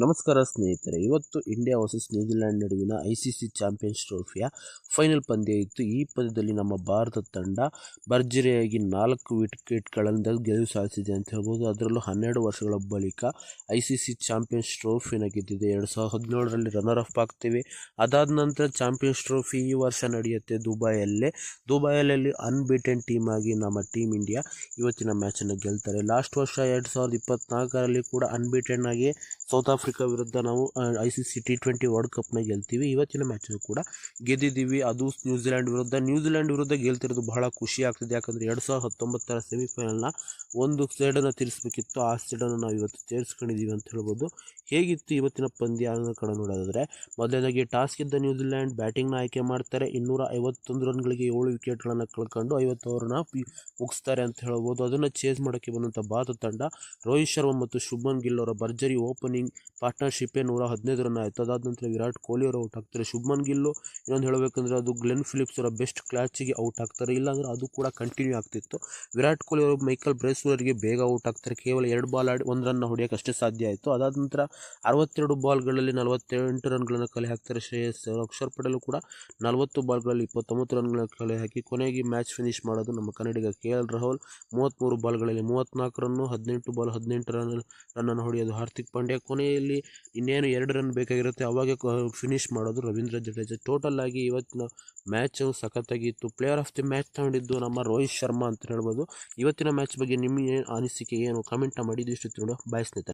ನಮಸ್ಕಾರ ಸ್ನೇಹಿತರೆ, ಇವತ್ತು ಇಂಡಿಯಾ ವರ್ಸಸ್ ನ್ಯೂಜಿಲೆಂಡ್ ನಡುವಿನ ಐ ಸಿ ಸಿ ಚಾಂಪಿಯನ್ಸ್ ಟ್ರೋಫಿಯ ಫೈನಲ್ ಪಂದ್ಯ ಇತ್ತು. ಈ ಪಂದ್ಯದಲ್ಲಿ ನಮ್ಮ ಭಾರತ ತಂಡ ಭರ್ಜರಿಯಾಗಿ ನಾಲ್ಕು ವಿಕೆಟ್ಗಳಿಂದ ಗೆಲುವು ಸಾಧಿಸಿದೆ ಅಂತ ಹೇಳ್ಬೋದು. ಅದರಲ್ಲೂ ಹನ್ನೆರಡು ವರ್ಷಗಳ ಬಳಿಕ ಐ ಸಿ ಸಿ ಚಾಂಪಿಯನ್ಸ್ ಟ್ರೋಫಿನ ಗೆದ್ದಿದೆ. ಎರಡು ಸಾವಿರದ ಹದಿನೇಳರಲ್ಲಿ ರನ್ನರ್ ಅಪ್ ಆಗ್ತೀವಿ. ಅದಾದ ನಂತರ ಚಾಂಪಿಯನ್ಸ್ ಟ್ರೋಫಿ ಈ ವರ್ಷ ನಡೆಯುತ್ತೆ ದುಬೈಯಲ್ಲೇ. ದುಬೈಯಲ್ಲಿ ಅನ್ಬಿಟೆನ್ ಟೀಮ್ ಆಗಿ ನಮ್ಮ ಟೀಮ್ ಇಂಡಿಯಾ ಇವತ್ತಿನ ಮ್ಯಾಚನ್ನು ಗೆಲ್ತಾರೆ. ಲಾಸ್ಟ್ ವರ್ಷ ಎರಡು ಸಾವಿರದ ಇಪ್ಪತ್ತ್ನಾಲ್ಕರಲ್ಲಿ ಕೂಡ ಅನ್ಬಿಟೆನ್ ಆಗಿ ಸೌತ್ ವಿರುದ್ಧ ನಾವು I C C T twenty world ಕಪ್ನ ಗೆಲ್ತೀವಿ. ಇವತ್ತಿನ ಮ್ಯಾಚನ್ನು ಕೂಡ ಗೆದ್ದಿದ್ದೀವಿ. ಅದು ನ್ಯೂಜಿಲ್ಯಾಂಡ್ ವಿರುದ್ಧ. ನ್ಯೂಜಿಲ್ಯಾಂಡ್ ವಿರುದ್ಧ ಗೆಲ್ತಿರೋದು ಬಹಳ ಖುಷಿ ಆಗ್ತದೆ. ಯಾಕಂದರೆ ಎರಡು ಸಾವಿರದ ಹತ್ತೊಂಬತ್ತರ ಸೆಮಿಫೈನಲ್ನ ಒಂದು ಸೈಡನ್ನು ತೀರಿಸಬೇಕಿತ್ತು. ಆ ಸೈಡನ್ನು ನಾವು ಇವತ್ತು ತೇರಿಸ್ಕೊಂಡಿದ್ದೀವಿ ಅಂತ ಹೇಳ್ಬೋದು. ಹೇಗಿತ್ತು ಇವತ್ತಿನ ಪಂದ್ಯ ಅನ್ನೋ ಕಡೆ ನೋಡೋದಾದರೆ, ಮೊದಲನೇದಾಗಿ ಟಾಸ್ ಗೆದ್ದ ನ್ಯೂಜಿಲ್ಯಾಂಡ್ ಬ್ಯಾಟಿಂಗ್ನ ಆಯ್ಕೆ ಮಾಡ್ತಾರೆ. ಇನ್ನೂರ ಐವತ್ತೊಂದು ರನ್ಗಳಿಗೆ ಏಳು ವಿಕೆಟ್ಗಳನ್ನು ಕಳ್ಕೊಂಡು ಐವತ್ತು ಮುಗಿಸ್ತಾರೆ ಅಂತ ಹೇಳ್ಬೋದು. ಅದನ್ನು ಚೇಸ್ ಮಾಡೋಕ್ಕೆ ಬಂದಂಥ ಭಾರತ ತಂಡ ರೋಹಿತ್ ಶರ್ಮಾ ಮತ್ತು ಶುಭಮನ್ ಗಿಲ್ ಅವರ ಭರ್ಜರಿ ಓಪನಿಂಗ್ ಪಾರ್ಟ್ನರ್ಶಿಪ್ಪೇ ನೂರ ಹದಿನೈದು ರನ್ ಆಯಿತು. ಅದಾದ ನಂತರ ವಿರಾಟ್ ಕೊಹ್ಲಿ ಅವರು ಔಟ್ ಆಗ್ತಾರೆ. ಶುಭ್ಮನ್ ಗಿಲ್ಲು ಇನ್ನೊಂದು ಹೇಳಬೇಕಂದ್ರೆ ಅದು ಗ್ಲೆನ್ ಫಿಲಿಪ್ಸ್ ಅವರ ಬೆಸ್ಟ್ ಕ್ಲಾಚಿಗೆ ಔಟ್ ಆಗ್ತಾರೆ. ಇಲ್ಲಾಂದ್ರೆ ಅದು ಕೂಡ ಕಂಟಿನ್ಯೂ ಆಗ್ತಿತ್ತು. ವಿರಾಟ್ ಕೊಹ್ಲಿ ಅವರು ಮೈಕಲ್ ಬ್ರೇಸ್ವರಿಗೆ ಬೇಗ ಔಟ್ ಆಗ್ತಾರೆ. ಕೇವಲ ಎರಡು ಬಾಲ್ ಆಡಿ ಒಂದು ರನ್ನ ಹೊಡೆಯೋಕೆ ಅಷ್ಟೇ ಸಾಧ್ಯ ಆಯಿತು. ಅದಾದ ನಂತರ ಅರವತ್ತೆರಡು ಬಾಲ್ಗಳಲ್ಲಿ ನಲವತ್ತೆಂಟು ರನ್ಗಳನ್ನು ಕಲೆ ಹಾಕ್ತಾರೆ ಶ್ರೇಯಸ್ ಅಕ್ಷರ್ ಪಟೇಲ್ ಕೂಡ ನಲವತ್ತು ಬಾಲ್ಗಳಲ್ಲಿ ಇಪ್ಪತ್ತೊಂಬತ್ತು ರನ್ಗಳನ್ನು ಕಲೆ ಹಾಕಿ ಕೊನೆಗೆ ಮ್ಯಾಚ್ ಫಿನಿಶ್ ಮಾಡೋದು ನಮ್ಮ ಕನ್ನಡಿಗ ಕೆ ಎಲ್ ರಾಹುಲ್. ಮೂವತ್ತ್ಮೂರು ಬಾಲ್ಗಳಲ್ಲಿ ಮೂವತ್ತ್ನಾಲ್ಕು ರನ್ನು, ಹದಿನೆಂಟು ಬಾಲ್, ಹದಿನೆಂಟು ರನ್, ರನ್ನನ್ನು ಹೊಡೆಯೋದು ಹಾರ್ದಿಕ್ ಪಾಂಡ್ಯ. ಕೊನೆಯಲ್ಲಿ ಇನ್ನೇನು ಎರಡು ರನ್ ಬೇಕಾಗಿರುತ್ತೆ, ಅವಾಗೆ ಫಿನಿಶ್ ಮಾಡೋದು ರವೀಂದ್ರ ಜಡೇಜಾ. ಟೋಟಲ್ ಆಗಿ ಇವತ್ತಿನ ಮ್ಯಾಚು ಸಖತ್ತಾಗಿತ್ತು. ಪ್ಲೇಯರ್ ಆಫ್ ದಿ ಮ್ಯಾಚ್ ತಗೊಂಡಿದ್ದು ನಮ್ಮ ರೋಹಿತ್ ಶರ್ಮಾ ಅಂತ ಹೇಳ್ಬೋದು. ಇವತ್ತಿನ ಮ್ಯಾಚ್ ಬಗ್ಗೆ ನಿಮ್ಮ ಅನಿಸಿಕೆ ಏನು? ಕಮೆಂಟ್ ಮಾಡಿದ್ದು ಇಷ್ಟು ತಿಳಿದು ಸ್ನೇಹಿತರೆ.